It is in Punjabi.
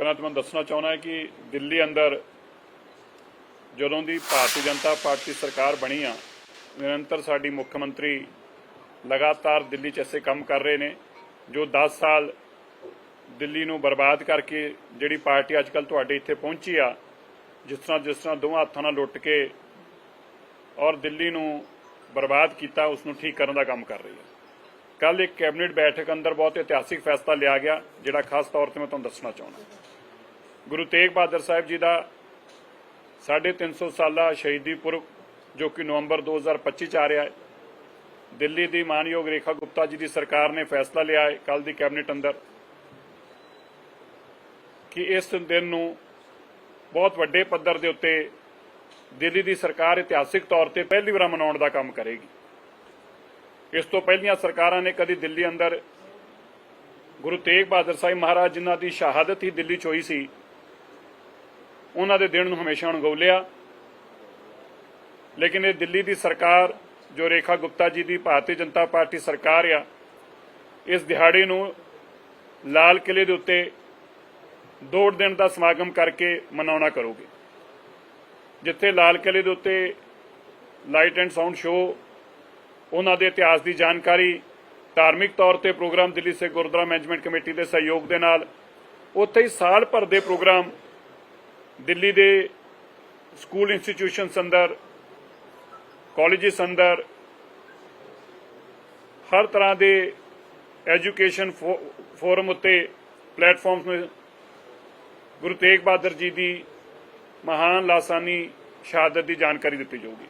ਪਹਿਲਾਂ ਤੁਹਾਨੂੰ ਦੱਸਣਾ ਚਾਹੁੰਦਾ ਕਿ ਦਿੱਲੀ ਅੰਦਰ ਜਦੋਂ ਦੀ ਭਾਰਤੀ ਜਨਤਾ ਪਾਰਟੀ ਸਰਕਾਰ ਬਣੀ ਆ, ਨਿਰੰਤਰ ਸਾਡੀ ਮੁੱਖ ਮੰਤਰੀ ਲਗਾਤਾਰ ਦਿੱਲੀ 'ਚ ਐਸੇ ਕੰਮ ਕਰ ਰਹੇ ਨੇ, ਜੋ 10 ਸਾਲ ਦਿੱਲੀ ਨੂੰ ਬਰਬਾਦ ਕਰਕੇ ਜਿਹੜੀ ਪਾਰਟੀ ਅੱਜਕੱਲ ਤੁਹਾਡੇ ਇੱਥੇ ਪਹੁੰਚੀ ਆ, ਜਿਸ ਤਰ੍ਹਾਂ ਜਿਸ ਤਰ੍ਹਾਂ ਦੋਵਾਂ ਹੱਥਾਂ ਨਾਲ ਲੁੱਟ ਕੇ ਔਰ ਦਿੱਲੀ ਨੂੰ ਬਰਬਾਦ ਕੀਤਾ, ਉਸ ਨੂੰ ਠੀਕ ਕਰਨ ਦਾ ਕੰਮ ਕਰ ਰਹੀ ਹੈ ਕੱਲ ਇੱਕ ਕੈਬਨਿਟ ਬੈਠਕ ਅੰਦਰ ਬਹੁਤ ਇਤਿਹਾਸਿਕ ਫੈਸਲਾ ਲਿਆ ਗਿਆ, ਜਿਹੜਾ ਖਾਸ ਤੌਰ ਤੇ ਮੈਂ ਤੁਹਾਨੂੰ ਦੱਸਣਾ ਚਾਹੁੰਦਾ। ਗੁਰੂ ਤੇਗ ਬਹਾਦਰ ਸਾਹਿਬ ਜੀ ਦਾ 350 ਸਾਲਾ ਸ਼ਹੀਦੀ ਪੁਰਬ, ਜੋ ਕਿ ਨਵੰਬਰ 2025 ਚ ਆ ਰਿਹਾ ਹੈ। ਦਿੱਲੀ ਦੀ ਮਾਨਯੋਗ ਰੇਖਾ ਗੁਪਤਾ ਜੀ ਦੀ ਸਰਕਾਰ ਨੇ ਫੈਸਲਾ ਲਿਆ ਹੈ ਕੱਲ ਦੀ ਕੈਬਨਿਟ ਅੰਦਰ ਕਿ ਇਸ ਦਿਨ ਨੂੰ ਬਹੁਤ ਵੱਡੇ ਪੱਧਰ ਦੇ ਉੱਤੇ ਦਿੱਲੀ ਦੀ ਸਰਕਾਰ ਇਤਿਹਾਸਿਕ ਤੌਰ ਤੇ ਪਹਿਲੀ ਵਾਰ ਮਨਾਉਣ ਦਾ ਕੰਮ ਕਰੇਗੀ। ਇਸ ਤੋਂ ਪਹਿਲੀਆਂ ਸਰਕਾਰਾਂ ਨੇ ਕਦੀ ਦਿੱਲੀ ਅੰਦਰ ਗੁਰੂ ਤੇਗ ਬਹਾਦਰ ਸਾਹਿਬ ਮਹਾਰਾਜ ਜਿਨ੍ਹਾਂ ਦੀ ਸ਼ਹਾਦਤ ਹੀ ਦਿੱਲੀ 'ਚ ਹੋਈ ਸੀ ਉਹਨਾਂ ਦੇ ਦਿਨ ਨੂੰ ਹਮੇਸ਼ਾ ਅਣਗੌਲਿਆ। ਲੇਕਿਨ ਇਹ ਦਿੱਲੀ ਦੀ ਸਰਕਾਰ, ਜੋ ਰੇਖਾ ਗੁਪਤਾ ਜੀ ਦੀ ਭਾਰਤੀ ਜਨਤਾ ਪਾਰਟੀ ਸਰਕਾਰ ਆ, ਇਸ ਦਿਹਾੜੇ ਨੂੰ ਲਾਲ ਕਿਲੇ ਦੇ ਉੱਤੇ ਦੌੜ ਦਿਨ ਦਾ ਸਮਾਗਮ ਕਰਕੇ ਮਨਾਉਣਾ ਕਰੋਗੇ। ਜਿੱਥੇ ਲਾਲ ਕਿਲੇ ਦੇ ਉੱਤੇ ਲਾਈਟ ਐਂਡ ਸਾਊਂਡ ਸ਼ੋਅ, ਉਹਨਾਂ ਦੇ ਇਤਿਹਾਸ ਦੀ ਜਾਣਕਾਰੀ, ਧਾਰਮਿਕ ਤੌਰ ਤੇ ਪ੍ਰੋਗਰਾਮ ਦਿੱਲੀ ਸੇ ਗੁਰਦੁਆਰਾ ਮੈਨੇਜਮੈਂਟ ਕਮੇਟੀ ਦੇ ਸਹਿਯੋਗ ਦੇ ਨਾਲ, ਉੱਥੇ ਹੀ ਸਾਲ ਭਰ ਦੇ ਪ੍ਰੋਗਰਾਮ ਦਿੱਲੀ ਦੇ ਸਕੂਲ ਇੰਸਟੀਟਿਊਸ਼ਨਸ ਅੰਦਰ, ਕਾਲਜਿਸ ਅੰਦਰ, ਹਰ ਤਰ੍ਹਾਂ ਦੇ ਐਜੂਕੇਸ਼ਨ ਫੋਰਮ ਉੱਤੇ ਪਲੇਟਫਾਰਮਸ ਨੂੰ ਗੁਰੂ ਤੇਗ ਬਹਾਦਰ ਜੀ ਦੀ ਮਹਾਨ ਲਾਸਾਨੀ ਸ਼ਹਾਦਤ ਦੀ ਜਾਣਕਾਰੀ ਦਿੱਤੀ ਜਾਊਗੀ।